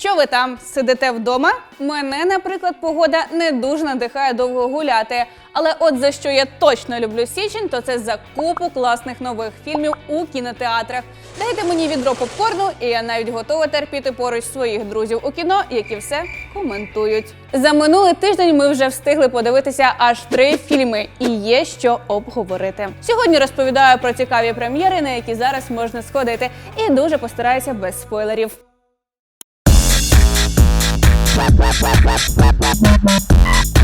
Що ви там сидите вдома? Мене, наприклад, погода не дуже надихає довго гуляти. Але от за що я точно люблю січень, то це за купу класних нових фільмів у кінотеатрах. Дайте мені відро попкорну, і я навіть готова терпіти поруч своїх друзів у кіно, які все коментують. За минулий тиждень ми вже встигли подивитися аж три фільми, і є що обговорити. Сьогодні розповідаю про цікаві прем'єри, на які зараз можна сходити, і дуже постараюся без спойлерів. Thank you.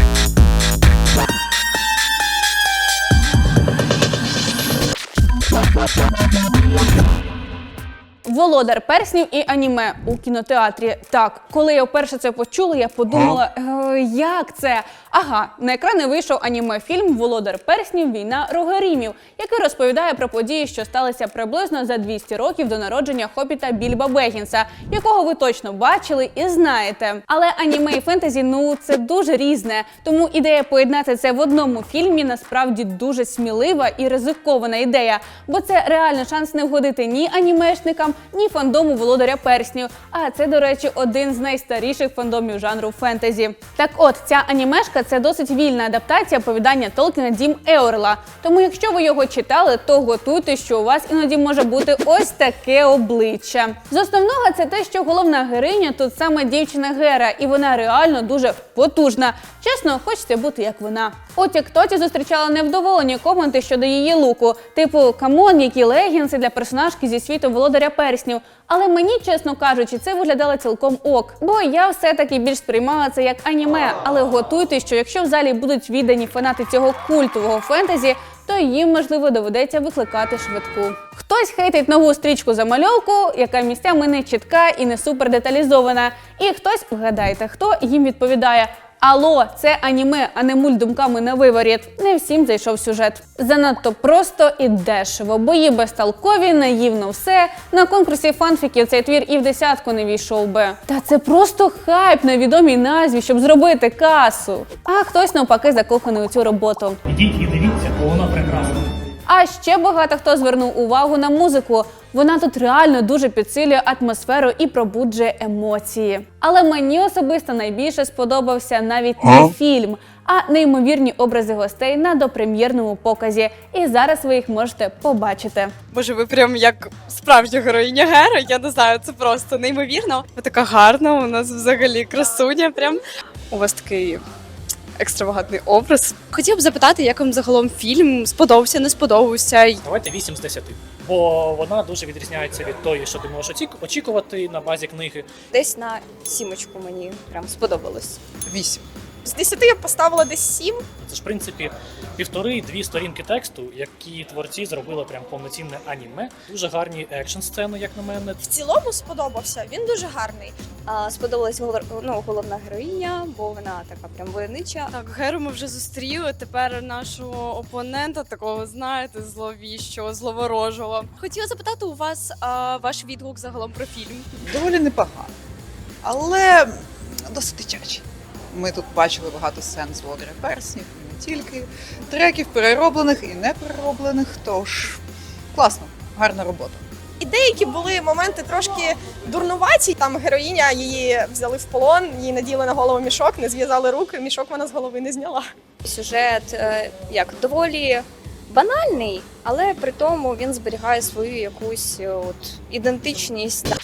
Володар перснів і аніме у кінотеатрі. Так, коли я вперше це почула, я подумала, е, як це? Ага, на екрани вийшов аніме-фільм Володар перснів Війна Рогарімів, який розповідає про події, що сталися приблизно за 200 років до народження хобіта Більба Бегінса, якого ви точно бачили і знаєте. Але аніме і фентезі ну це дуже різне. Тому ідея поєднати це в одному фільмі насправді дуже смілива і ризикована ідея, бо це реально шанс не вгодити ні анімешникам, ні фандому володаря перснів. А це, до речі, один з найстаріших фандомів жанру фентезі. Так от, ця анімешка це досить вільна адаптація оповідання Толкіна Дім Еорла. Тому, якщо ви його читали, то готуйте, що у вас іноді може бути ось таке обличчя. З основного це те, що головна героїня тут саме дівчина Гера, і вона реально дуже потужна. Чесно, хочеться бути як вона. У Тіктоці зустрічала невдоволені коменти щодо її луку, типу камон, які легінси для персонажки зі світу володаря перснів. Але мені, чесно кажучи, це виглядало цілком ок. Бо я все-таки більш сприймала це як аніме. Але готуйте, що якщо в залі будуть віддані фанати цього культового фентезі, то їм можливо доведеться викликати швидку. Хтось хейтить нову стрічку замальовку, яка місцями не чітка і не супер деталізована. І хтось, вгадайте, хто їм відповідає. Алло, це аніме, а не мульт думками на виворіт. Не всім зайшов сюжет. Занадто просто і дешево. Бої безтолкові, наївно все. На конкурсі фанфіків цей твір і в десятку не війшов би. Та це просто хайп на відомій назві, щоб зробити касу. А хтось навпаки закоханий у цю роботу. Ідіть і дивіться, бо вона прекрасна. А ще багато хто звернув увагу на музику. Вона тут реально дуже підсилює атмосферу і пробуджує емоції. Але мені особисто найбільше сподобався навіть не фільм, а неймовірні образи гостей на допрем'єрному показі. І зараз ви їх можете побачити. Боже, ви прям як справжня героїня Гера. Я не знаю, це просто неймовірно. Ви така гарна, у нас взагалі красуня. Прям у вас такий екстравагантний образ. Хотів б запитати, як вам загалом фільм сподобався, не сподобався. Давайте 8 з 10. Бо вона дуже відрізняється від тої, що ти можеш очікувати на базі книги. Десь на сімочку мені прям сподобалось. Вісім. З 10 я б поставила десь 7. Це ж в принципі півтори-дві сторінки тексту, які творці зробили прям повноцінне аніме. Дуже гарні екшн сцени, як на мене. В цілому сподобався. Він дуже гарний. А, сподобалась голор- ну, головна героїня, бо вона така прям воєнича. Так, Геру ми вже зустріли. Тепер нашого опонента, такого знаєте, зловіщого, зловорожого. Хотіла запитати у вас а, ваш відгук загалом про фільм. Доволі непогано. Але досить дитячий. Ми тут бачили багато сцен з володаря перснів, і не тільки треків перероблених і неперероблених. Тож класно, гарна робота. І деякі були моменти трошки дурнуваті. Там героїня її взяли в полон, їй наділи на голову мішок, не зв'язали руки, мішок вона з голови не зняла. Сюжет е, як доволі банальний, але при тому він зберігає свою якусь е, от ідентичність.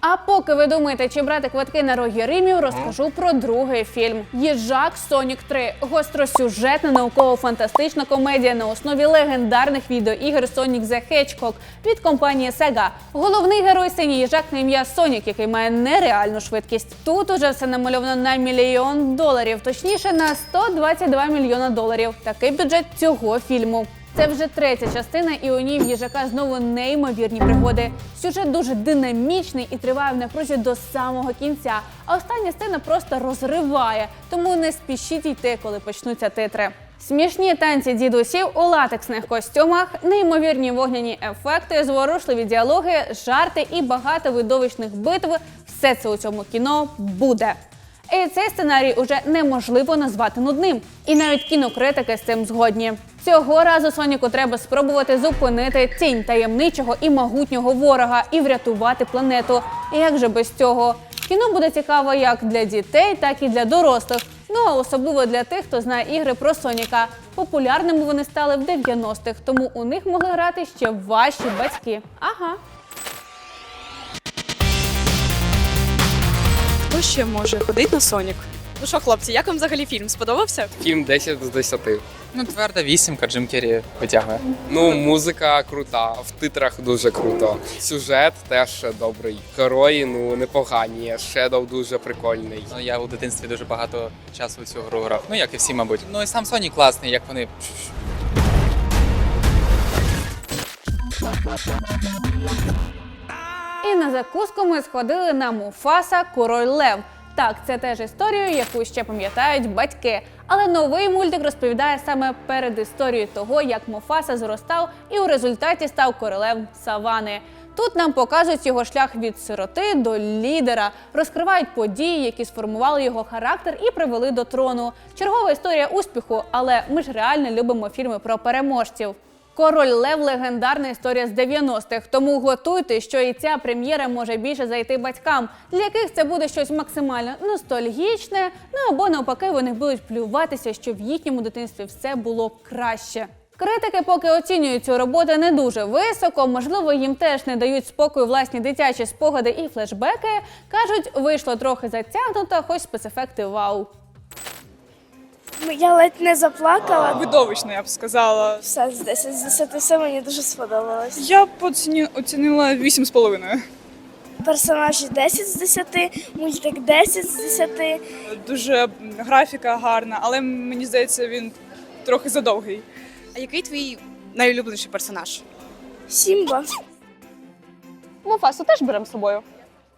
А поки ви думаєте, чи брати квитки на роги Римів, розкажу про другий фільм Їжак Сонік 3. Гостросюжетна науково-фантастична комедія на основі легендарних відеоігр Sonic the Hedgehog від компанії Sega. Головний герой синій їжак на ім'я Сонік, який має нереальну швидкість. Тут уже все намальовано на мільйон доларів, точніше на 122 мільйона доларів. Такий бюджет цього фільму. Це вже третя частина, і у ній в їжака знову неймовірні пригоди. Сюжет дуже динамічний і триває в напрузі до самого кінця. А остання сцена просто розриває, тому не спішіть йти, коли почнуться титри. Смішні танці дідусів у латексних костюмах, неймовірні вогняні ефекти, зворушливі діалоги, жарти і багато видовищних битв. Все це у цьому кіно буде. І цей сценарій уже неможливо назвати нудним. І навіть кінокритики з цим згодні. Цього разу Соніку треба спробувати зупинити тінь таємничого і могутнього ворога і врятувати планету. І як же без цього? Кіно буде цікаво як для дітей, так і для дорослих. Ну а особливо для тих, хто знає ігри про Соніка. Популярними вони стали в 90-х, тому у них могли грати ще ваші батьки. Ага. Хто ще може ходити на Сонік? Ну що, хлопці, як вам взагалі фільм? Сподобався? Фільм 10 з 10. Ну, тверда вісімка, Джим Керрі витягує. Ну, музика крута, в титрах дуже круто. Сюжет теж добрий. Герої, ну, непогані. Shadow дуже прикольний. Ну, я у дитинстві дуже багато часу в цю гру грав. Ну, як і всі, мабуть. Ну і сам Соні класний, як вони. І на закуску ми сходили на Муфаса Король Лев. Так, це теж історію, яку ще пам'ятають батьки. Але новий мультик розповідає саме перед історією того, як Муфаса зростав і у результаті став королем Савани. Тут нам показують його шлях від сироти до лідера, розкривають події, які сформували його характер і привели до трону. Чергова історія успіху, але ми ж реально любимо фільми про переможців. Король Лев легендарна історія з 90-х, тому готуйте, що і ця прем'єра може більше зайти батькам, для яких це буде щось максимально ностальгічне, ну або навпаки, вони будуть плюватися, що в їхньому дитинстві все було краще. Критики поки оцінюють цю роботу не дуже високо, можливо, їм теж не дають спокою власні дитячі спогади і флешбеки. кажуть, вийшло трохи затягнуто, хоч спецефекти вау. Ну, Я ледь не заплакала. Видовищно, я б сказала. Все з 10 з 10 все мені дуже сподобалось. Я б оціні- оцінила 8,5. Персонажі 10 з 10, мультик 10 з 10. Дуже графіка гарна, але мені здається, він трохи задовгий. А який твій найулюбленіший персонаж? Сімба. Муфасу теж беремо з собою.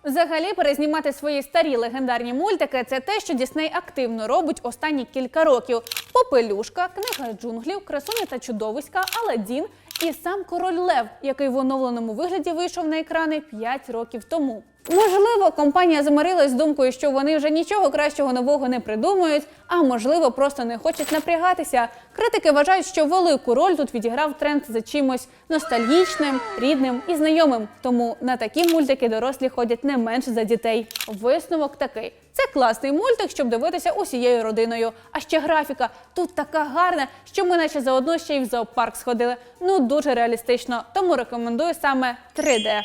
Взагалі, перезнімати свої старі легендарні мультики це те, що Дісней активно робить останні кілька років. Попелюшка, книга джунглів, красуня та чудовиська, Аладдін і сам король Лев, який в оновленому вигляді вийшов на екрани 5 років тому. Можливо, компанія замирилась з думкою, що вони вже нічого кращого нового не придумають, а можливо, просто не хочуть напрягатися. Критики вважають, що велику роль тут відіграв тренд за чимось ностальгічним, рідним і знайомим. Тому на такі мультики дорослі ходять не менше за дітей. Висновок такий: це класний мультик, щоб дивитися усією родиною. А ще графіка тут така гарна, що ми наче заодно ще й в зоопарк сходили. Ну дуже реалістично. Тому рекомендую саме 3D.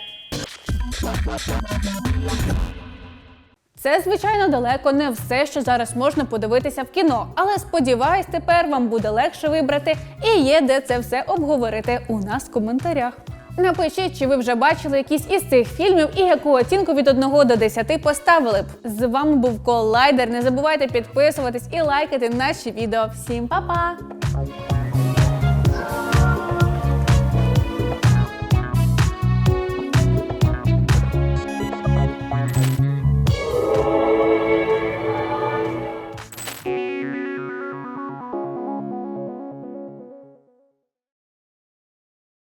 Це, звичайно, далеко не все, що зараз можна подивитися в кіно. Але сподіваюсь, тепер вам буде легше вибрати і є де це все обговорити у нас в коментарях. Напишіть, чи ви вже бачили якісь із цих фільмів і яку оцінку від 1 до 10 поставили б. З вами був Колайдер. Не забувайте підписуватись і лайкати наші відео. Всім па-па!